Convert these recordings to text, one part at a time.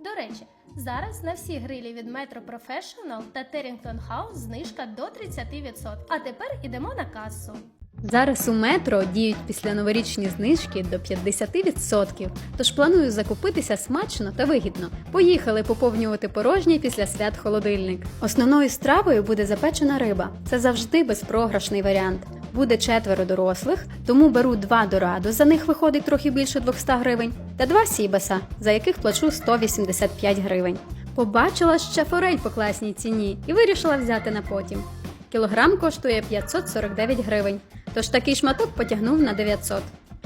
До речі, зараз на всі грилі від Metro Professional та Terrington House знижка до 30%. А тепер ідемо на касу. Зараз у метро діють після новорічні знижки до 50%, тож планую закупитися смачно та вигідно. Поїхали поповнювати порожній після свят холодильник. Основною стравою буде запечена риба. Це завжди безпрограшний варіант. Буде четверо дорослих, тому беру два дораду, за них виходить трохи більше 200 гривень, та два сібаса, за яких плачу 185 гривень. Побачила ще форель по класній ціні і вирішила взяти на потім. Кілограм коштує 549 гривень, тож такий шматок потягнув на 900.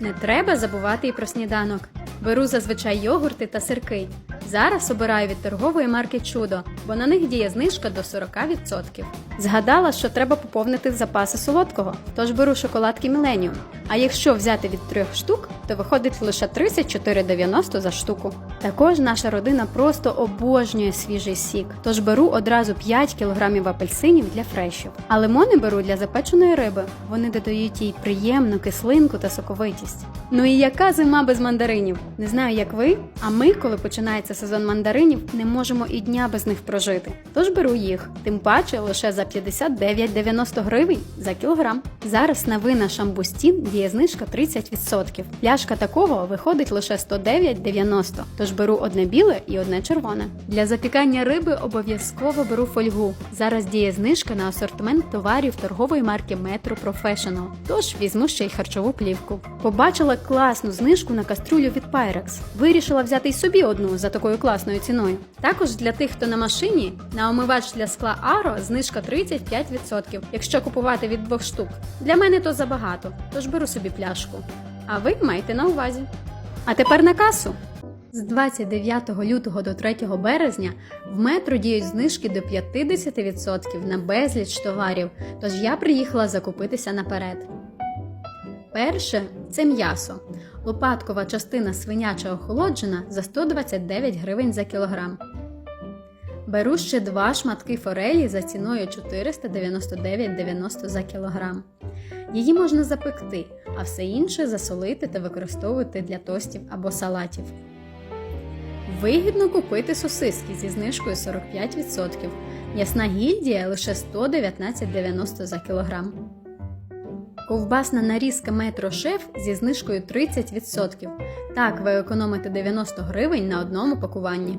Не треба забувати і про сніданок. Беру зазвичай йогурти та сирки. Зараз обираю від торгової марки Чудо, бо на них діє знижка до 40%. Згадала, що треба поповнити запаси солодкого, тож беру шоколадки Міленіум. А якщо взяти від трьох штук, то виходить лише 34,90 за штуку. Також наша родина просто обожнює свіжий сік, тож беру одразу 5 кг апельсинів для фрешів. А лимони беру для запеченої риби. Вони додають їй приємну кислинку та соковитість. Ну і яка зима без мандаринів? Не знаю, як ви, а ми, коли починається сезон мандаринів, не можемо і дня без них прожити. Тож беру їх, тим паче лише за 59,90 гривень за кілограм. Зараз на вина шамбустін діє знижка 30%. Пляшка такого виходить лише 109,90, тож беру одне біле і одне червоне. Для запікання риби обов'язково беру фольгу. Зараз діє знижка на асортимент товарів торгової марки Metro Professional, тож візьму ще й харчову плівку. Побачила класну знижку на каструлю від Pyrex. Вирішила взяти й собі одну за такою класною ціною. Також для тих, хто на машині, на омивач для скла Аро знижка 35%, якщо купувати від двох штук. Для мене то забагато, тож беру собі пляшку. А ви майте на увазі. А тепер на касу. З 29 лютого до 3 березня в метро діють знижки до 50% на безліч товарів, тож я приїхала закупитися наперед. Перше це м'ясо. Лопаткова частина свиняча охолоджена за 129 гривень за кілограм. Беру ще два шматки форелі за ціною 499,90 за кілограм. Її можна запекти, а все інше засолити та використовувати для тостів або салатів. Вигідно купити сосиски зі знижкою 45%. Ясна гільдія лише 119,90 за кілограм. Ковбасна нарізка метро шеф зі знижкою 30%. Так ви економите 90 гривень на одному пакуванні.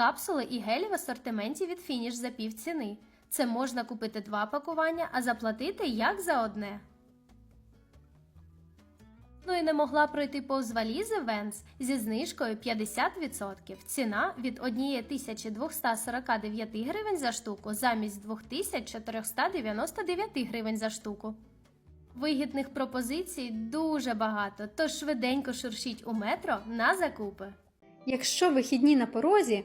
Капсули і гелі в асортименті від Finish за пів ціни. Це можна купити два пакування, а заплатити як за одне. Ну і не могла пройти повз валізи Венс зі знижкою 50%. Ціна від 1249 гривень за штуку замість 2499 гривень за штуку. Вигідних пропозицій дуже багато, тож швиденько шуршіть у метро на закупи. Якщо вихідні на порозі,